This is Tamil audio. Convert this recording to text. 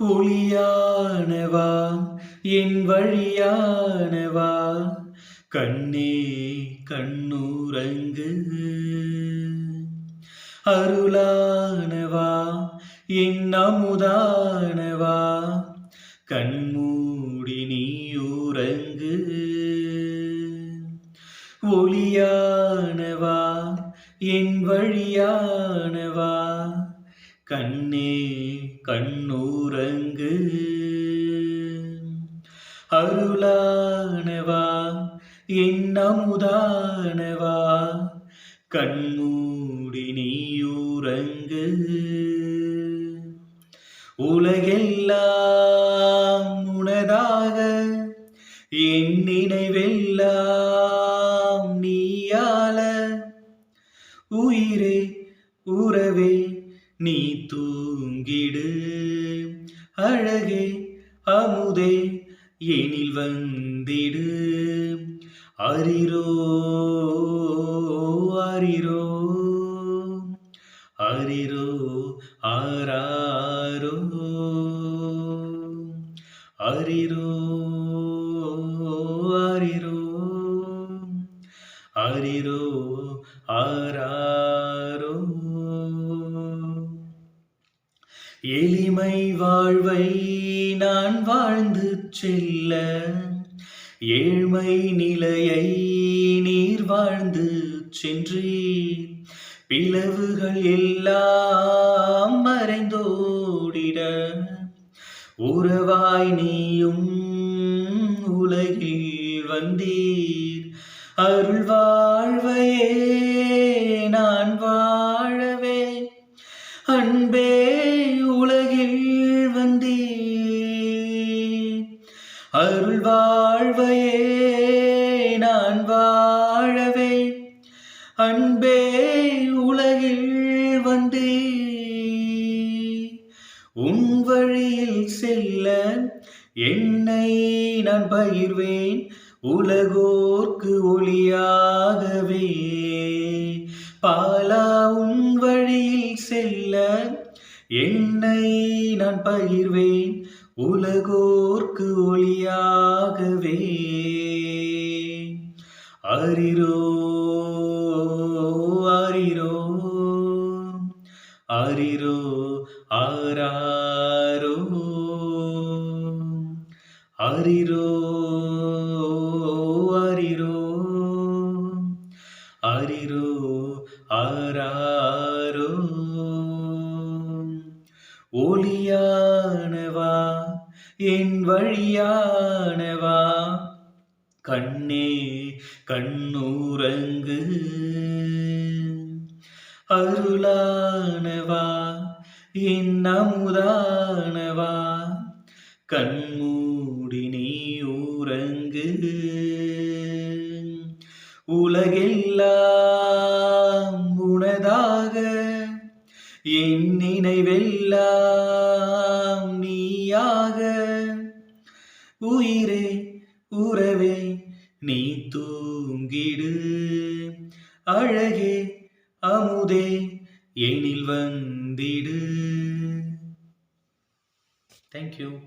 ஒளியானவா? என் வழியானவா? கண்ணே கண்ணூரங்கு. அருளானவா? என் அமுதானவா? கண்மூடி நீயூரங்கு. ஒளியானவா? என் வழியானவா? கண்ணே கண்ணூரங்கு. அருளானவா என்னமுதானவா கண்மூடி நீயூரங்கு. உலகெல்லாம் உனதாக என் நினைவெல்லாம் நீயால. உயிரே உறவே நீ தூங்கிடு. அழகே அமுதே எனில் வந்திடு. அரிரோ அரிரோ அரிரோ ஆராரோ. அரிரோ அரிரோ அரிரோ ஆரா எளிமை வாழ்வை நான் வாழ்ந்து செல்ல ஏழ்மை நிலையை நீர் வாழ்ந்து சென்றீர் பிளவுகள் எல்லாம் மறைந்தோடிட உறவாய் நீயும் உலகில் வந்தீர். அருள்வா அருள் வாழ்வையே நான் வாழவே. அன்பே உலகில் வந்தே உன் வழியில் செல்ல என்னை நான் பகிர்வேன் உலகோர்க்கு ஒளியாகவே. பாலா உன் வழியில் செல்ல என்னை நான் பகிர்வேன் உலகோர்க்கு ஒளியாகவே. அரிரோ அரிரோ அரிரோ ஆராரோ. அரிரோ அரிரோ அரிரோ ஆராரோ. ஒளியானவா என் வழியானவா? கண்ணே கண்ணூரங்கு. அருளானவா? என் அமுதானவா? கண்மூடி நீ ஊரங்கு. உலகெல்லாம் என் நினைவெல்லாம் நீயாக. உயிரே உறவே நீ தூங்கிடு. அழகே அமுதே எனில் வந்திடு. தேங்க்யூ